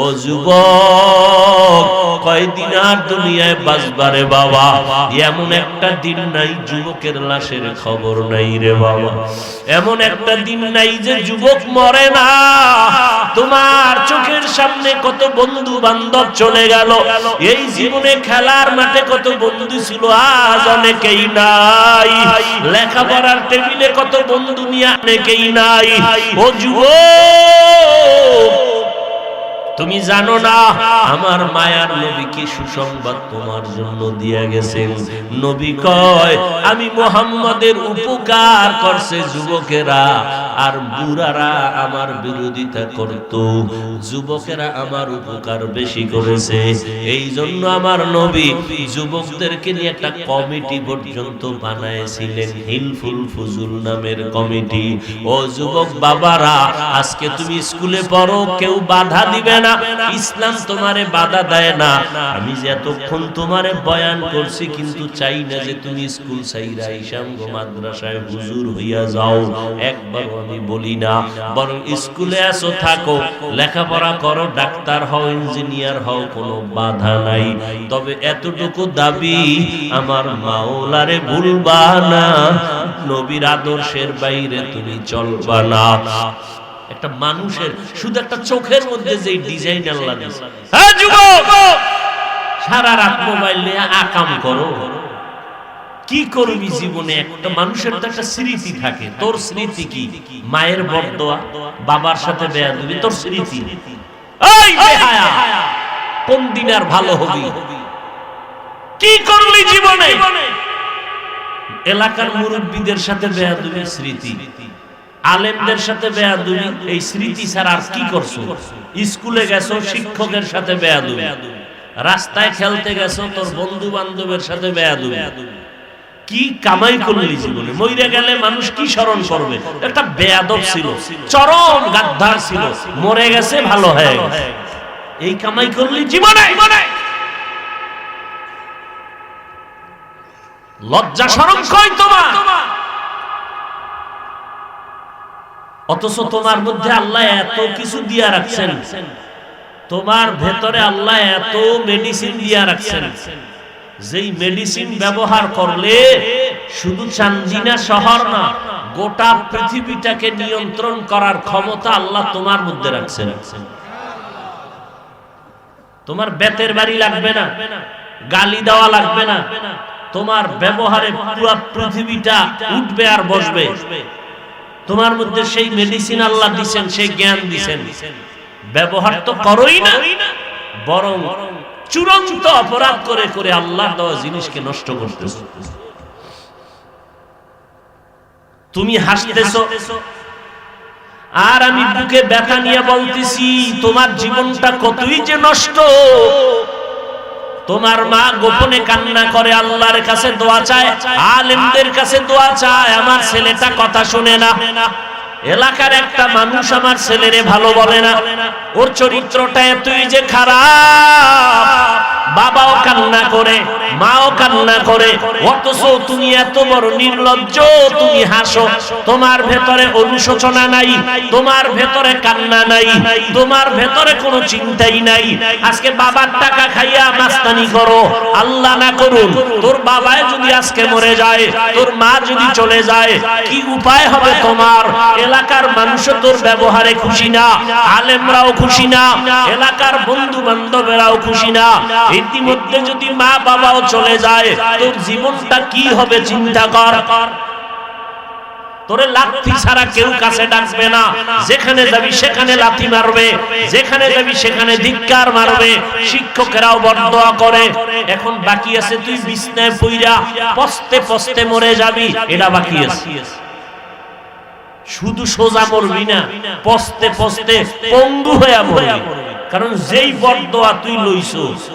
ও যুবক, কয়দিন আর দুনিয়ায় বাঁচবারে বাবা? এমন একটা দিন নাই, যুবকের লাশের খবর নাই রে বাবা। এমন একটা দিন নাই যে যুবক মরে না। তোমার চোখের সামনে কত বন্ধু বান্ধব চলে গেল। এই জীবনে খেলার মাঠে কত বন্ধু ছিল, আজ অনেকেই নাই। লেখাপড়ার টেবিলে কত বন্ধু নিয়ে অনেকেই নাই। ও যুবক তুমি জানো না, আমার মায়ার নবী কি সুসংবাদ তোমার জন্য দিয়া গেছেন? নবী কয়, আমি মোহাম্মদের উপকার করছে যুবকেরা। আর বুড়ারা আমার বিরোধিতা করত। যুবকেরা আমার উপকার বেশি করেছে। এই জন্য আমার নবী যুবকদেরকে নিয়ে একটা কমিটি পর্যন্ত বানাইছিলেন হিলফুল ফুজুল নামের কমিটি। ও যুবক বাবারা, আজকে তুমি স্কুলে পড়ো, কেউ বাধা দিবে না। ইসলাম তোমারে বাধা দেয় না। আমি যে এতক্ষণ তোমারে বয়ান করছি, কিন্তু চাই না যে তুমি স্কুল সাইরা ইসাম মাদ্রাসায় হুজুর হইয়া যাও। একবার আমি বলি না, বরং স্কুলে আসো, থাকো। লেখাপড়া করো, ডাক্তার হও, ইঞ্জিনিয়ার হও, কোনো বাধা নাই। তবে এতটুকু দাবি আমার মাওলারে ভুলবা না, নবীর আদর্শের বাইরে তুমি চলবা না। একটা মানুষের, শুধু একটা চোখের মধ্যে যে ডিজাইন আল্লাহ দিয়েছে হ্যাঁ যুবক! সারা রাত মোবাইল নিয়ে আকাম করো। কি করবি জীবনে? একটা মানুষের তো একটা স্মৃতি থাকে। তোর স্মৃতি কি? মায়ের বরদোয়া বাবার সাথে বেয়া দিবি তোর স্মৃতি? কোন দিন আর ভালো হবি? কি করলি জীবনে? এলাকার মুরব্বীদের সাথে বেয়া দিবি স্মৃতি। আলেমদের সাথে বেয়া বেয়াদুবি, এই স্মৃতি ছাড়া আর কি করছ? স্কুলে গেছো, শিক্ষকের সাথে বেয়া বেয়াদুবি। রাস্তায় খেলতে গেছো, তোর বন্ধু বান্ধবের সাথে বেয়াদুবি। কি কামাই করলি জীবনে? মইরে গেলে মানুষ কি স্মরণ করবে? একটা বেয়াদব ছিল, চরম গাদ্দার ছিল, মরে গেছে, ভালো হয়ে গেছে। এই কামাই করলি জীবনে? লজ্জা শরম কই তোমার? অথচ তোমার মধ্যে আল্লাহ এত কিছু দিয়া রাখছেন। তোমার ভেতরে আল্লাহ এত মেডিসিন দিয়া রাখছেন। যেই মেডিসিন ব্যবহার করলে শুধু চান্দিনা শহর না, গোটা পৃথিবীটাকে নিয়ন্ত্রণ করার ক্ষমতা আল্লাহ তোমার মধ্যে রাখছেন। তোমার বেতের বাড়ি লাগবে না, গালি দেওয়া লাগবে না, তোমার ব্যবহারে পুরো পৃথিবীটা উঠবে আর বসবে। তোমার মধ্যে সেই মেডিসিন আল্লাহ দিছেন, সেই জ্ঞান দিছেন। ব্যবহার তো করোই না, বরং চূড়ান্ত অপরাধ করে করে আল্লাহ দেওয়া জিনিসকে নষ্ট করতেছ। তুমি হাসতেছ, আর আমি বুকে ব্যথা নিয়ে বলতেছি, তোমার জীবনটা কতই যে নষ্ট। তোমার মা গোপনে কান্না করে, আল্লাহর কাছে দোয়া চায়, আলেমদের কাছে দোয়া চায়, আমার ছেলেটা কথা শুনে না। এলাকার একটা মানুষ আমার ছেলেরে ভালো বলে না। ওর চরিত্রটা এতই যে খারাপ, বাবাও কান্না করে। মাও কান্না করে, অথচ তুমি এত বড় নির্লজ্জ, তুমি হাসো। তোমার ভেতরে অনুশোচনা নাই, তোমার ভেতরে কান্না নাই, তোমার ভেতরে কোনো চিন্তাই নাই। আজকে বাবার টাকা খাইয়া মাস্তানি করো, আল্লাহ না করুন, তোর বাবায় যদি আজকে মরে যায়, তোর মা যদি চলে যায়, কি উপায় হবে তোমার? এলাকার মানুষ তোর ব্যবহারে খুশি না, আলেমরাও খুশি না, এলাকার বন্ধু বান্ধবেরাও খুশি না। ইতিমধ্যে যদি মা বাবাও চলে যায়। তোর জীবনটা কি হবে চিন্তা কর। তোরে লাথি ছাড়া কেউ কাছে ডাকবে না। যেখানে যাবি সেখানে মারবে। যেখানে যাবি সেখানে ধিক্কার মারবে। শিক্ষকেরাও করে। এখন বাকি আছে তুই পইরা পস্তে পস্তে মরে যাবি। এটা বাকি আছে। শুধু সোজা মরবি না, পস্তে পস্তে পঙ্গু হয়ে মরবি। কারণ যেই বরদোয়া তুই লইছ,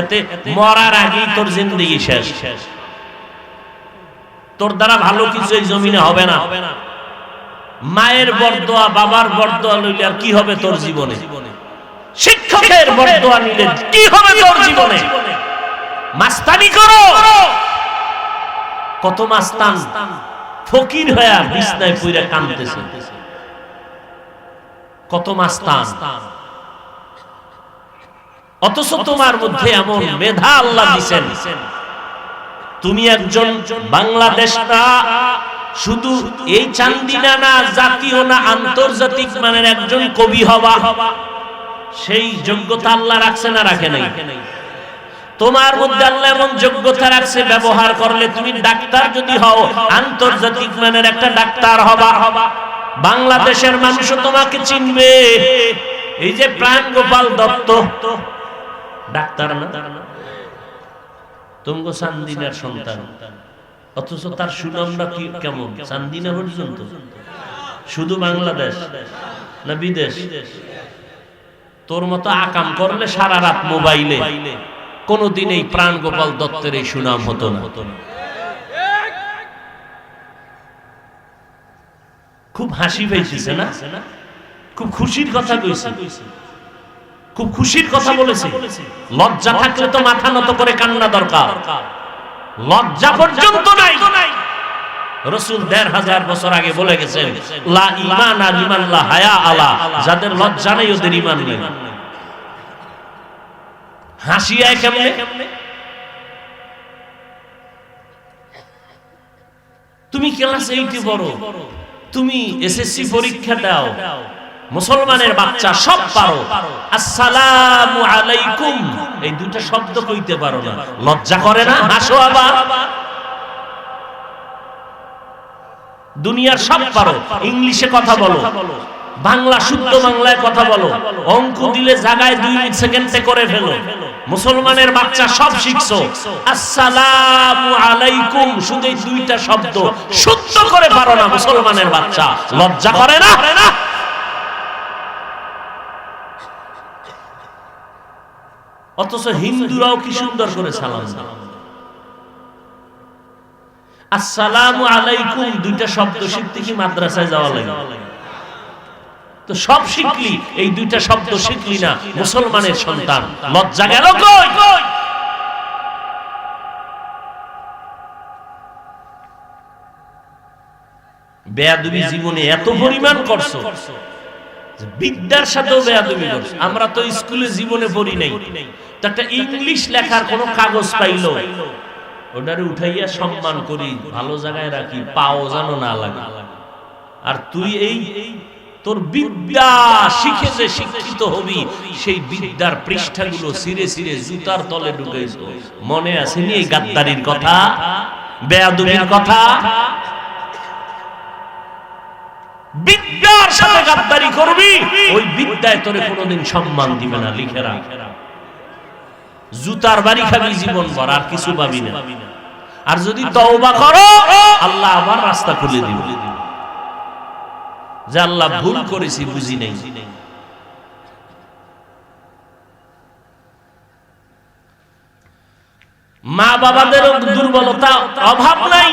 এতে মরার আগেই তোর জিন্দগি শেষ। তোর দ্বারা ভালো কিছু এই জমিনে হবে না। মায়ের বরদোয়া বাবার বরদোয়া লইলে আর কি হবে তোর জীবনে? শিক্ষকের বরদোয়া নিলে কি হবে তোর জীবনে? মাস্তানি করো। কত মাস্তান ফকির হয়ে বিছনায় পইরা কাঁদতেছে। কত মাস্তান অথচ তোমার মধ্যে এমন মেধা আল্লাহ দিছেন। তুমি একজন বাংলাদেশ না শুধু এই চান্দিনা না জাতীয় না আন্তর্জাতিক মানের একজন কবি হবা সেই যোগ্যতা আল্লাহ রাখছে না রাখে নাই? তোমার মধ্যে আল্লাহ এমন যোগ্যতা রাখছে ব্যবহার করলে তুমি ডাক্তার যদি হও আন্তর্জাতিক মানের একটা ডাক্তার হবা। হবা। বাংলাদেশের মানুষও তোমাকে চিনবে। এই যে প্রাণ গোপাল দত্ত ডাক্তার না? তুমগো সান্দিনার সন্তান। অথচ তার সুনামটা কি কেমন? সান্দিনা পর্যন্ত। শুধু বাংলাদেশ না বিদেশ? তোর মতো আকাম করলে সারা রাত মোবাইলে। কোনদিন এই প্রাণ গোপাল দত্তের এই সুনাম হতো না। খুব হাসি পেয়েছে না? খুব খুশির কথা কইছে। খুব খুশির কথা বলেছে। লজ্জা থাকলে তো মাথা নত করে কান্না দরকার। লজ্জা পর্যন্ত নাই। রসুল দেড় হাজার বছর আগে বলে গেছেন লা ইমান আর ইমান লা হায়া আলা। যাদের লজ্জা নেই ওদের ইমান নেই। হাসিয়ায় কেমনে? তুমি ক্লাস এইটে বড় তুমি এসএসসি পরীক্ষা দাও। মুসলমানের বাচ্চা সব পারো। আসসালামু আলাইকুম। এই দুইটা শব্দ কইতে পারো না। লজ্জা করে না? হাসো আবার। দুনিয়ার সব পারো। ইংলিশে কথা বলো। বাংলা শুদ্ধ বাংলায় কথা বলো। অঙ্ক দিলে জায়গায় দুই সেকেন্ডে করে ফেলো। মুসলমানের বাচ্চা সব শিখছো। আসসালামু আলাইকুম। শুধু দুইটা শব্দ। শুদ্ধ করে পারো না মুসলমানের বাচ্চা। লজ্জা করে না? অথচ হিন্দুরাও কি সুন্দর করে সালাম আসসালামু আলাইকুম দুইটা শব্দ শিখতে কি মাদ্রাসায় যাওয়া লাগে? তো সব শিখলি এই দুইটা শব্দ শিখলি না মুসলমানের সন্তান। লজ্জা গেল কই? বেয়াদবি জীবনে এত পরিমাণ করছ। বিদ্যার সাথেও বেয়াদবি করছ আমরা তো স্কুলে জীবনে পড়ি নাই। একটা ইংলিশ লেখার কোনো কাগজ পাইলো। ওটারে উঠাইয়া সম্মান করি, ভালো জায়গায় রাখি, পাও যেন না লাগে। আর তুই এই তোর বিদ্যা শিখে যে শিক্ষিত হবি, সেই বিদ্যার পৃষ্ঠাগুলো সিরে সিরে জুতার তলে ঢুকেছ মনে আসেনি এই গাদ্দারির কথা? বেয়াদুবির কথা? গাদ্দারি করবি ওই বিদ্যায় তোরে কোনোদিন সম্মান দিবে না লিখে রাখ। জুতার বাড়ি খাবি জীবন ভর আর কিছু পাবি না। আর যদি তওবা করো আল্লাহ আবার রাস্তা খুলে দিবে। যে আল্লাহ ভুল করেছি বুঝি নেই। মা বাবাদের দুর্বলতা অভাব নাই।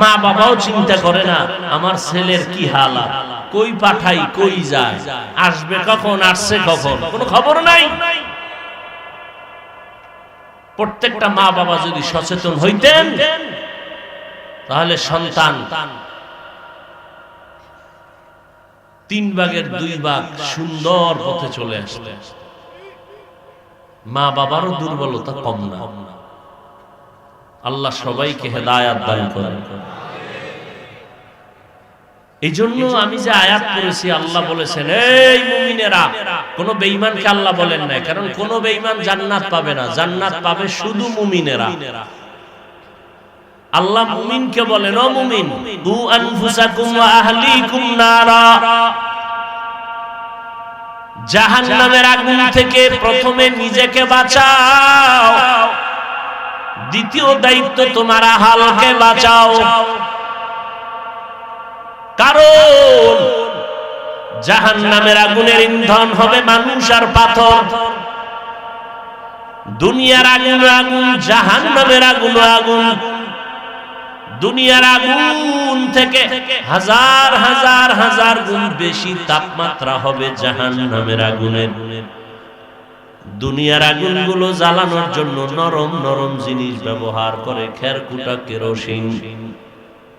মা বাবাও চিন্তা করে না, আমার ছেলের কি হালাত কই পাঠাই, কই যায়? আসবে কখন, আসছে কখন? কোনো খবর নাই। প্রত্যেকটা মা বাবা যদি সচেতন হইতেন, তাহলে সন্তান তিন ভাগের দুই ভাগ সুন্দর পথে চলে আসলে মা বাবারও দুর্বলতা কম না। আল্লাহ সবাইকে হেদায়াত দান করেন এই জন্য আমি যে আয়াত করেছি, আল্লাহ বলেছেন, এই মুমিনেরা, কোন বেঈমানকে আল্লাহ বলেন না কারণ কোন বেঈমান জান্নাত পাবে না। জান্নাত পাবে শুধু মুমিনেরা। আল্লাহ মুমিনকে বলেন, ও মুমিন, দু আনফুসাকুম ওয়া আহলিকুম নারা। জাহান্নামের আগুন থেকে প্রথমে নিজেকে বাঁচাও। দ্বিতীয় দায়িত্ব তোমার আহালকে বাঁচাও। কারণ জাহান নামের আগুনের ইন্ধন হবে মানুষ আর পাথর। দুনিয়ার আগুন আগুন জাহান নামের আগুন আগুন। দুনিয়ার আগুন থেকে হাজার হাজার হাজার গুণ বেশি তাপমাত্রা হবে জাহান নামের আগুনের। দুনিয়ার আগুনগুলো জ্বালানোর জন্য নরম নরম জিনিস ব্যবহার করে খেরকুটা কেরোসিন।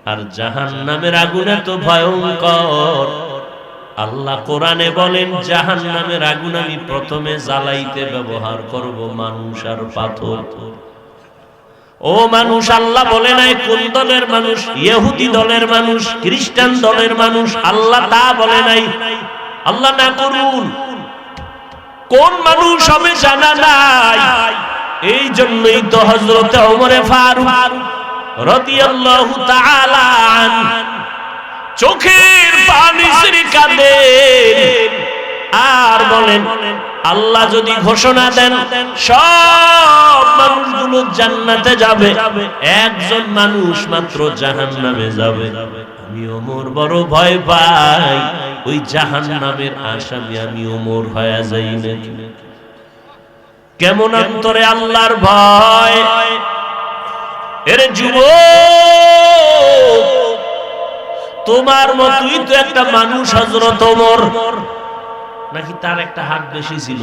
আর জাহান নামের আগুনে তো ভয়ঙ্কর। আল্লাহ কোরআনে বলেন জাহান নামের আগুন আমি প্রথমে জ্বালাইতে ব্যবহার করব মানুষ আর পাথর। ও মানুষ, আল্লাহ বলে নাই, কোন দলের মানুষ? ইহুদি দলের মানুষ, খ্রিস্টান দলের মানুষ? আল্লাহ তা বলে নাই। আল্লাহ না করুন। কোন মানুষ হবে জানা নাই। এই জন্যই তো হজরত চোখের পানি শ্রী কাঁদেন আর বলেন, আল্লাহ যদি ঘোষণা দেন, সব মানুষগুলো জান্নাতে যাবে। একজন মানুষ মাত্র জাহান নামে যাবে। আমি ওমর, বড় ভয় পাই। ওই জাহান নামের আসামি আমি ওমর হয়ে যাই কেমন অন্তরে আল্লাহর ভয়? এর যুবক, তোমার মতই তো একটা মানুষ হজরত ওমর। নাকি তার একটা হাত বেশি ছিল?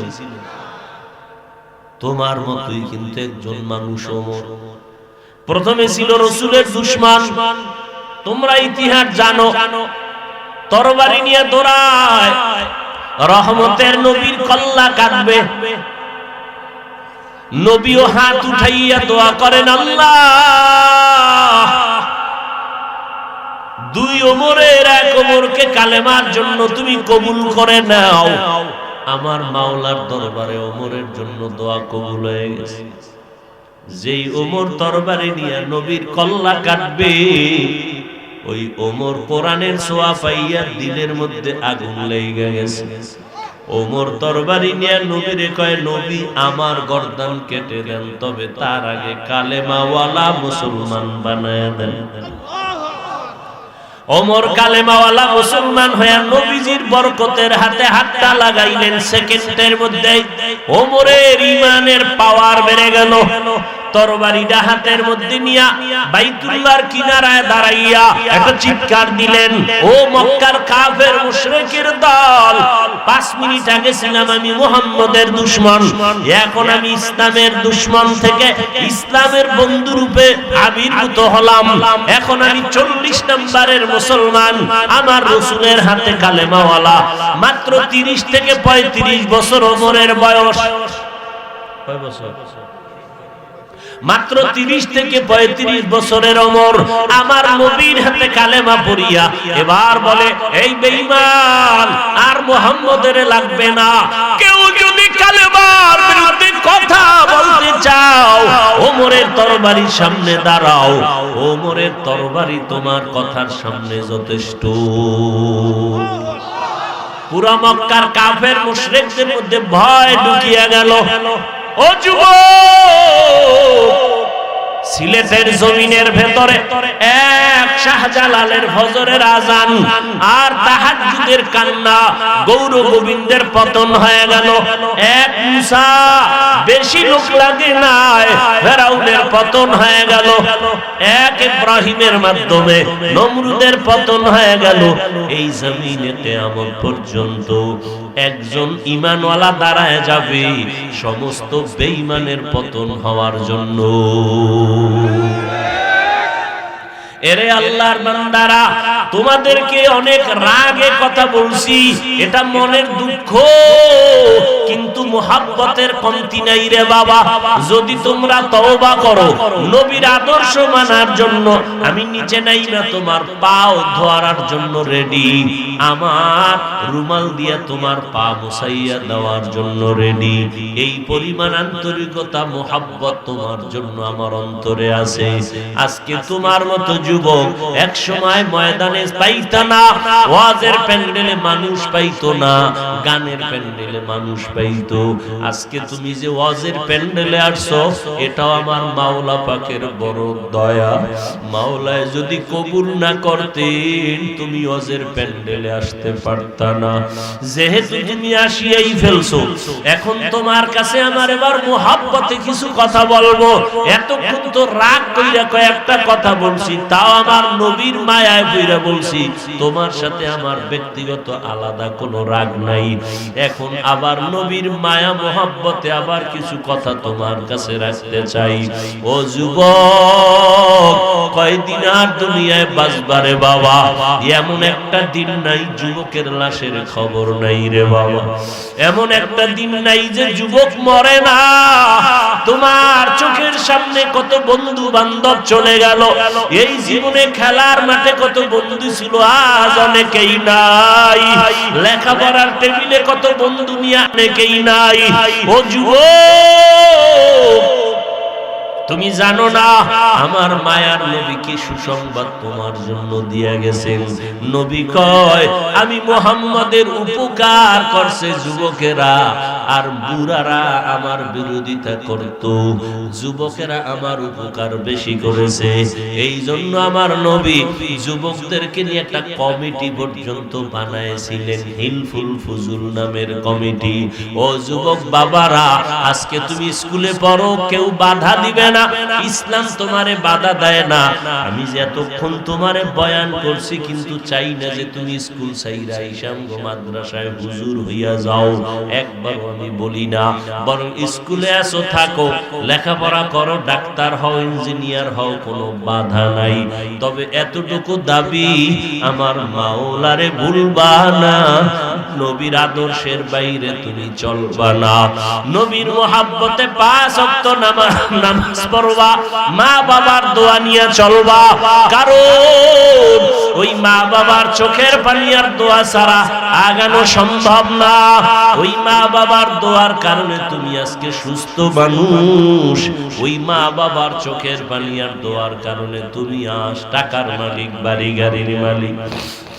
তোমার মতই কিন্তু একজন মানুষ ওমর। প্রথমে ছিল রসুলের দুশ্মন। তোমরা ইতিহাস জানো, তরবারি নিয়ে দৌড়ায়, রহমতের নবীর কল্লা কাটবে। নবীও হাত উঠাইয়া দোয়া করেন, আল্লাহ, দুই ওমরের এক ওমরকে কালেমার জন্য তুমি কবুল করে নাও। আমার মাওলার দরবারে ওমরের জন্য দোয়া কবুল হয়ে গেছে। যেই ওমর তরবারি নিয়ে নবীর কল্লা কাটবে ওই ওমর কোরআনের সোয়া পাইয়া দিলের মধ্যে আগুন লেগে গেছে। ওমর তরবারি নিয়ে নবীরে কয়, নবী, আমার গর্দান কেটে দেন, তবে তার আগে কালেমাওয়ালা মুসলমান বানায় দেন। ওমর কালেমাওয়ালা মুসলমান হয়ে নবীজির বরকতের হাতে হাতটা লাগাইলেন। সেকেন্ডের মধ্যে ওমরের ইমানের পাওয়ার বেড়ে গেল। তরবারিটা হাতের মধ্যে নিয়া বাইতুল্লাহর কিনারায় দাঁড়াইয়া একটা চিৎকার দিলেন, ও মক্কার কাফের, মুশরিকের দল, পাঁচ মিনিট আগে ছিলাম আমি মুহাম্মদের দুশ্মন। এখন আমি ইসলামের দুশ্মন থেকে ইসলামের বন্ধু রূপে আবির্ভূত হলাম। এখন আমি চল্লিশ নম্বরের মুসলমান, আমার রসুলের হাতে কালেমাওয়ালা। মাত্র তিরিশ থেকে পঁয়ত্রিশ বছর ওমরের বয়স। কয় বছর? মাত্র তিরিশ থেকে পঁয়ত্রিশ বছরের অমর আমার নবীর হাতে কালেমা পড়িয়া এবার বলে, এই বেঈমান, আর মোহাম্মদের লাগবে না। কেউ যদি কালেমার কথা বলতে চাও, ওমরের তরবারির সামনে দাঁড়াও। ওমরের তরবারি তোমার কথার সামনে যথেষ্ট। পুরা মক্কার কাফের মুশরিকদের মধ্যে ভয় ঢুকিয়া গেল। সিলেটের জমিনের ভেতরে এক শাহজালালের ফজরের আজান আর তাহাজ্জুদের কান্না গৌর গোবিন্দের পতন হয়ে গেল। এক মুসা বেশি লোক লাগে নাই, ফেরাউনের পতন হয়ে গেল। এক ইব্রাহিমের মাধ্যমে নমরুদের পতন হয়ে গেল। এই জমিনে কিয়ামত পর্যন্ত একজন ইমানওয়ালা দাঁড়ায় যাবে সমস্ত বেঈমানের পতন হওয়ার জন্য। এরে আল্লাহর বান্দারা, তোমাদেরকে অনেক রাগে কথা বলছি, এটা মনের দুঃখ। কিন্তু মোহাব্বতের কমতি নাই রে বাবা। যদি তোমরা তওবা করো, নবীর আদর্শ মানার জন্য আমি নিচে নাই না তোমার পাও ধোয়ার জন্য রেডি আমার রুমাল দিয়া তোমার পা মুসাইয়া দেওয়ার জন্য রেডি এই পরিমাণ আন্তরিকতা, মোহাব্বত তোমার জন্য আমার অন্তরে আছে। আজকে তোমার মতো যুবক, এক সময় ময়দানে পাইতা না, ওয়াজের প্যান্ডেলে মানুষ পাইতো না, গানের প্যান্ডেলে মানুষ পাইতো। আজকে তুমি যে ওয়াজের প্যান্ডেলে আসছো, এটাও আমার মাওলা পাকের বড় দয়া। মাওলায় যদি কবুল না করতেন, তুমি ওয়াজের প্যান্ডেলে আসতে পারতা না। যেহেতু তুমি আসিয়াই ফেলছো, এখন তোমার কাছে আমার এবার মোহাব্বতে কিছু কথা বলব। এতক্ষণ তো রাগ কইরা কয়েকটা কথা বলছি তাও আমার নবীর মায়ায় বইরা বলছি, তোমার সাথে আমার ব্যক্তিগত আলাদা কোনো রাগ নাই। এখন আবার নবীর মায়া, মোহাব্বতে আবার কিছু কথা তোমার কাছে রাখতে চাই। ও যুবক, কয়দিন আর দুনিয়ায় বাঁচবারে বাবা? এমন একটা দিন নাই, যুবকের লাশের খবর নাই রে বাবা। এমন একটা দিন নাই যে যুবক মরে না। তোমার চোখের সামনে কত বন্ধু বান্ধব চলে গেল। এই জীবনে খেলার মাঠে কত বন্ধু ছিল, আজ অনেকেই নাই। লেখাপড়ার টেবিলে কত বন্ধু নিয়ে অনেকেই নাই। ও যুবক! তুমি জানো না, আমার মায়ার নবী কি সুসংবাদ তোমার জন্য দিয়া গেছেন? নবী কয়, আমি মোহাম্মদের উপকার করছে যুবকেরা, আর বুড়ারা আমার বিরোধিতা করত। যুবকেরা আমার উপকার বেশি করেছে। এই জন্য আমার নবী যুবকদেরকে নিয়ে একটা কমিটি পর্যন্ত বানাইছিলেন হিলফুল ফুজুল নামের কমিটি। ও যুবক বাবারা, আজকে তুমি স্কুলে পড়ো, কেউ বাধা দিবে না। ইসলাম তোমারে বাধা দেয় না। আমি যে এতক্ষণ তোমারে বয়ান করছি, কিন্তু চাই না যে তুমি স্কুল চাইরা ইসাম গো মাদ্রাসায় হুজুর হইয়া যাও। একবার আমি বলি না, বরং স্কুলে আসো থাকো। লেখাপড়া করো, ডাক্তার হও, ইঞ্জিনিয়ার হও, কোনো বাধা নাই। তবে এতটুকু দাবি আমার মাওলারে ভুলবা না। নবীর আদর্শের বাইরে তুমি চলবা না। নবীর মোহাব্বতে পাঁচ নামাজ নামাজ পড়বা, মা বাবার দোয়া নিয়ে চলবা। কারণ ওই মা বাবার চোখের পানি আর দোয়া ছাড়া আগানো সম্ভব না। ওই মা বাবার দোয়ার কারণে তুমি আজকে সুস্থ মানুষ। ওই মা বাবার চোখের পানি আর দোয়ার কারণে তুমি আজ টাকার মালিক বাড়ি গাড়ির মালিক।